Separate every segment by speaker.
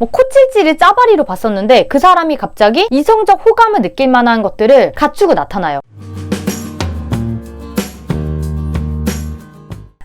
Speaker 1: 뭐 코찔찔이 짜바리로 봤었는데 그 사람이 갑자기 이성적 호감을 느낄 만한 것들을 갖추고 나타나요.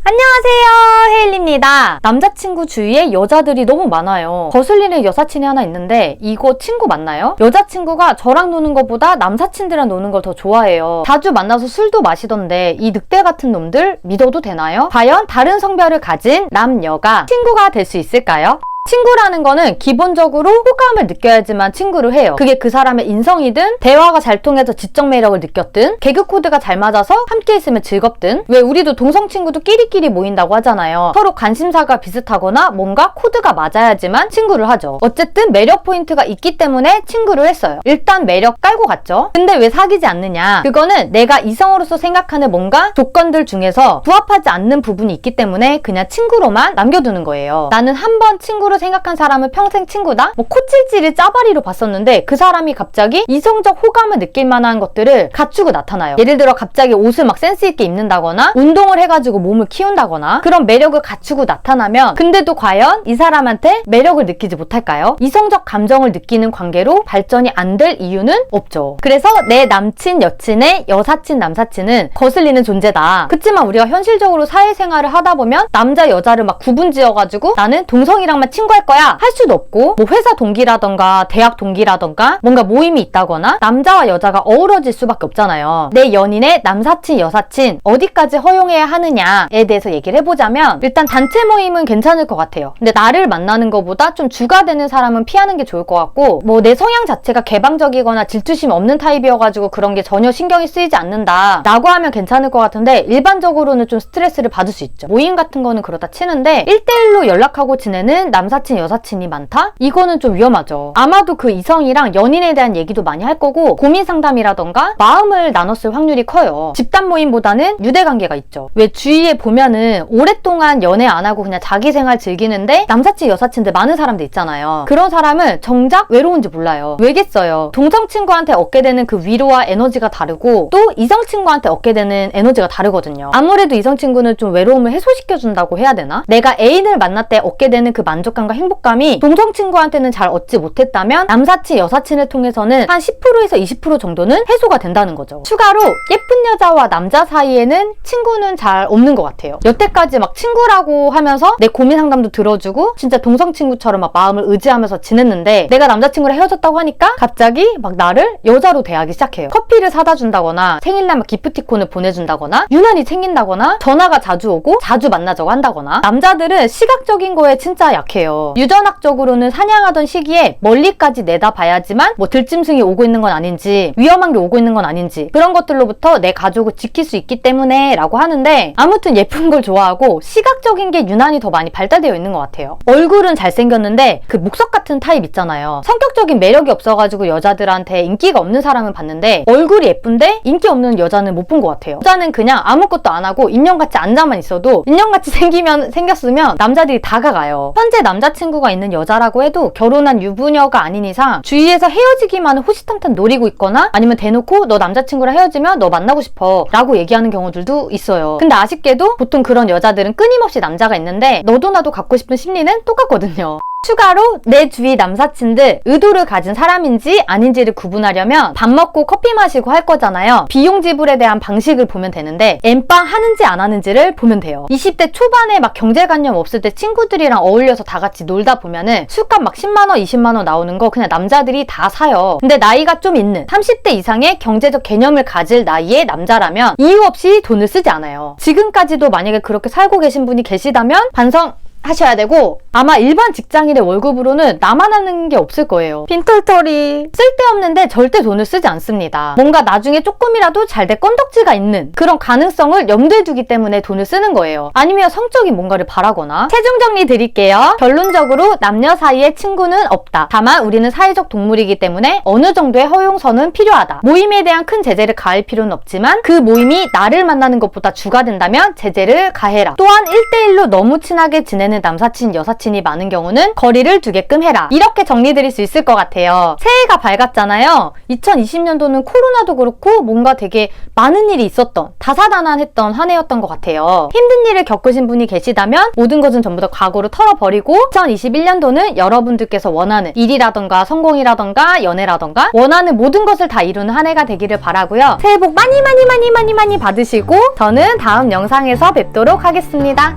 Speaker 1: 안녕하세요 헤일리입니다 남자친구 주위에 여자들이 너무 많아요 거슬리는 여사친이 하나 있는데 이거 친구 맞나요? 여자친구가 저랑 노는 것보다 남사친들이랑 노는 걸 더 좋아해요 자주 만나서 술도 마시던데 이 늑대 같은 놈들 믿어도 되나요? 과연 다른 성별을 가진 남녀가 친구가 될 수 있을까요? 친구라는 거는 기본적으로 호감을 느껴야지만 친구를 해요. 그게 그 사람의 인성이든 대화가 잘 통해서 지적 매력을 느꼈든 개그 코드가 잘 맞아서 함께 있으면 즐겁든 왜 우리도 동성 친구도 끼리끼리 모인다고 하잖아요. 서로 관심사가 비슷하거나 뭔가 코드가 맞아야지만 친구를 하죠. 어쨌든 매력 포인트가 있기 때문에 친구를 했어요. 일단 매력 깔고 갔죠. 근데 왜 사귀지 않느냐? 그거는 내가 이성으로서 생각하는 뭔가 조건들 중에서 부합하지 않는 부분이 있기 때문에 그냥 친구로만 남겨두는 거예요. 나는 한 번 친구로 생각한 사람을 평생 친구다? 뭐 코찔찔이 짜바리로 봤었는데 그 사람이 갑자기 이성적 호감을 느낄 만한 것들을 갖추고 나타나요. 예를 들어 갑자기 옷을 막 센스 있게 입는다거나 운동을 해가지고 몸을 키운다거나 그런 매력을 갖추고 나타나면 근데도 과연 이 사람한테 매력을 느끼지 못할까요? 이성적 감정을 느끼는 관계로 발전이 안 될 이유는 없죠. 그래서 내 남친, 여친의 여사친, 남사친은 거슬리는 존재다. 그치만 우리가 현실적으로 사회생활을 하다 보면 남자, 여자를 막 구분 지어가지고 나는 동성이랑만 친구 할 거야 할 수도 없고 뭐 회사 동기라던가 대학 동기라던가 뭔가 모임이 있다거나 남자와 여자가 어우러질 수밖에 없잖아요. 내 연인의 남사친, 여사친 어디까지 허용해야 하느냐에 대해서 얘기를 해보자면 일단 단체 모임은 괜찮을 것 같아요. 근데 나를 만나는 것보다 좀 주가 되는 사람은 피하는 게 좋을 것 같고 뭐 내 성향 자체가 개방적이거나 질투심 없는 타입이어가지고 그런 게 전혀 신경이 쓰이지 않는다 라고 하면 괜찮을 것 같은데 일반적으로는 좀 스트레스를 받을 수 있죠. 모임 같은 거는 그렇다 치는데 1대1로 연락하고 지내는 남 사친, 여사친이 많다? 이거는 좀 위험하죠. 아마도 그 이성이랑 연인에 대한 얘기도 많이 할 거고 고민 상담이라던가 마음을 나눴을 확률이 커요. 집단 모임보다는 유대 관계가 있죠. 왜 주위에 보면은 오랫동안 연애 안 하고 그냥 자기 생활 즐기는데 남사친, 여사친들 많은 사람들 있잖아요. 그런 사람은 정작 외로운지 몰라요. 왜겠어요? 동성 친구한테 얻게 되는 그 위로와 에너지가 다르고 또 이성 친구한테 얻게 되는 에너지가 다르거든요. 아무래도 이성 친구는 좀 외로움을 해소시켜준다고 해야 되나? 내가 애인을 만날 때 얻게 되는 그 만족감 과 행복감이 동성 친구한테는 잘 얻지 못했다면 남사친, 여사친을 통해서는 한 10%에서 20% 정도는 해소가 된다는 거죠. 추가로 예쁜 여자와 남자 사이에는 친구는 잘 없는 것 같아요. 여태까지 막 친구라고 하면서 내 고민 상담도 들어주고 진짜 동성 친구처럼 막 마음을 의지하면서 지냈는데 내가 남자친구랑 헤어졌다고 하니까 갑자기 막 나를 여자로 대하기 시작해요. 커피를 사다 준다거나 생일날 막 기프티콘을 보내준다거나 유난히 챙긴다거나 전화가 자주 오고 자주 만나자고 한다거나 남자들은 시각적인 거에 진짜 약해요. 유전학적으로는 사냥하던 시기에 멀리까지 내다봐야지만 뭐 들짐승이 오고 있는 건 아닌지 위험한 게 오고 있는 건 아닌지 그런 것들로부터 내 가족을 지킬 수 있기 때문에 라고 하는데 아무튼 예쁜 걸 좋아하고 시각적인 게 유난히 더 많이 발달되어 있는 것 같아요. 얼굴은 잘생겼는데 그 목석 같은 타입 있잖아요. 성격적인 매력이 없어가지고 여자들한테 인기가 없는 사람은 봤는데 얼굴이 예쁜데 인기 없는 여자는 못 본 것 같아요. 여자는 그냥 아무것도 안 하고 인형같이 앉아만 있어도 인형같이 생기면 생겼으면 남자들이 다가가요. 현재 남 자친구가 있는 여자라고 해도 결혼한 유부녀가 아닌 이상 주위에서 헤어지기만을 호시탐탐 노리고 있거나 아니면 대놓고 너 남자친구랑 헤어지면 너 만나고 싶어 라고 얘기하는 경우들도 있어요. 근데 아쉽게도 보통 그런 여자들은 끊임없이 남자가 있는데 너도 나도 갖고 싶은 심리는 똑같거든요. 추가로 내 주위 남사친들 의도를 가진 사람인지 아닌지를 구분하려면 밥 먹고 커피 마시고 할 거잖아요. 비용 지불에 대한 방식을 보면 되는데 엠빵 하는지 안 하는지를 보면 돼요. 20대 초반에 막 경제관념 없을 때 친구들이랑 어울려서 다 같이 놀다 보면은 술값 막 10만 원, 20만 원 나오는 거 그냥 남자들이 다 사요. 근데 나이가 좀 있는 30대 이상의 경제적 개념을 가질 나이의 남자라면 이유 없이 돈을 쓰지 않아요. 지금까지도 만약에 그렇게 살고 계신 분이 계시다면 반성 하셔야 되고 아마 일반 직장인의 월급으로는 나만 하는 게 없을 거예요. 빈털털이 쓸데없는데 절대 돈을 쓰지 않습니다. 뭔가 나중에 조금이라도 잘 될 건덕지가 있는 그런 가능성을 염두에 두기 때문에 돈을 쓰는 거예요. 아니면 성적인 뭔가를 바라거나 최종 정리 드릴게요. 결론적으로 남녀 사이에 친구는 없다. 다만 우리는 사회적 동물이기 때문에 어느 정도의 허용선은 필요하다. 모임에 대한 큰 제재를 가할 필요는 없지만 그 모임이 나를 만나는 것보다 주가 된다면 제재를 가해라. 또한 1대1로 너무 친하게 지내는 연애는 남사친, 여사친이 많은 경우는 거리를 두게끔 해라. 이렇게 정리드릴 수 있을 것 같아요. 새해가 밝았잖아요. 2020년도는 코로나도 그렇고 뭔가 되게 많은 일이 있었던 다사다난했던 한 해였던 것 같아요. 힘든 일을 겪으신 분이 계시다면 모든 것은 전부 다 과거로 털어버리고 2021년도는 여러분들께서 원하는 일이라던가 성공이라던가 연애라던가 원하는 모든 것을 다 이루는 한 해가 되기를 바라고요. 새해 복 많이 많이 많이 많이 많이 받으시고 저는 다음 영상에서 뵙도록 하겠습니다.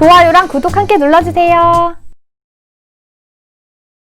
Speaker 1: 좋아요랑 구독 함께 눌러주세요.